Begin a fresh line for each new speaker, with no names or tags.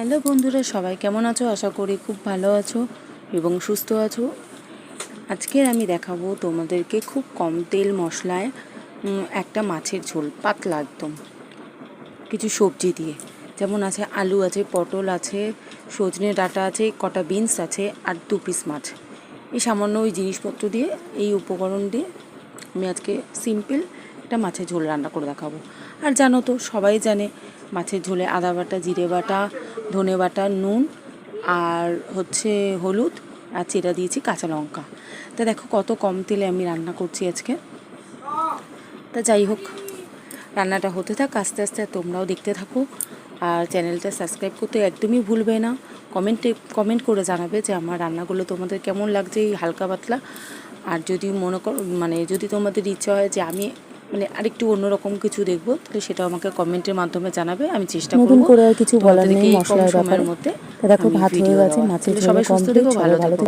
Hello বন্ধুরা, সবাই কেমন আছো? আশা করি খুব ভালো আছো এবং সুস্থ আছো। আজকের আমি দেখাবো তোমাদেরকে খুব কম তেল মশলায় একটা মাছের ঝোল, পাতলা একদম। কিছু সবজি দিয়ে। যেমন আছে আলু আছে, পটল আছে, সজনে ডাঁটা আছে, কটা বিনস আছে আর দু পিস মাছ। এই সামান্য ওই জিনিসপত্র দিয়ে, এই উপকরণ দিয়ে আমি আজকে সিম্পল একটা মাছের ঝোল রান্না করে দেখাবো। আর জানো তো, সবাই জানে মাছের ঝোলে আদা বাটা, জিরে বাটা, ধনে বাটা, নুন আর হচ্ছে হলুদ আর চেরা দিয়েছি কাঁচা লঙ্কা। তা দেখো কত কম তেলে আমি রান্না করছি আজকে। তা যাই হোক, রান্নাটা হতে থাক, আস্তে আস্তে তোমরাও দেখতে থাকো আর চ্যানেলটা সাবস্ক্রাইব করতে একদমই ভুলবে না। কমেন্টে, কমেন্ট করে জানাবে যে আমার রান্নাগুলো তোমাদের কেমন লাগছে এই হালকা পাতলা। আর যদি মনে করো মানে যদি তোমাদের ইচ্ছা হয় যে আমি মানে আরেকটু অন্যরকম কিছু দেখব তাহলে সেটা আমাকে কমেন্টের মাধ্যমে জানাবে আমি চেষ্টা করব
করে আর কিছু বলার নেই মশলার ব্যাপারে।
মধ্যে
দেখো ভাত হয়ে গেছে মাছের
সবাই সুস্থ থেকো ভালো থেকো।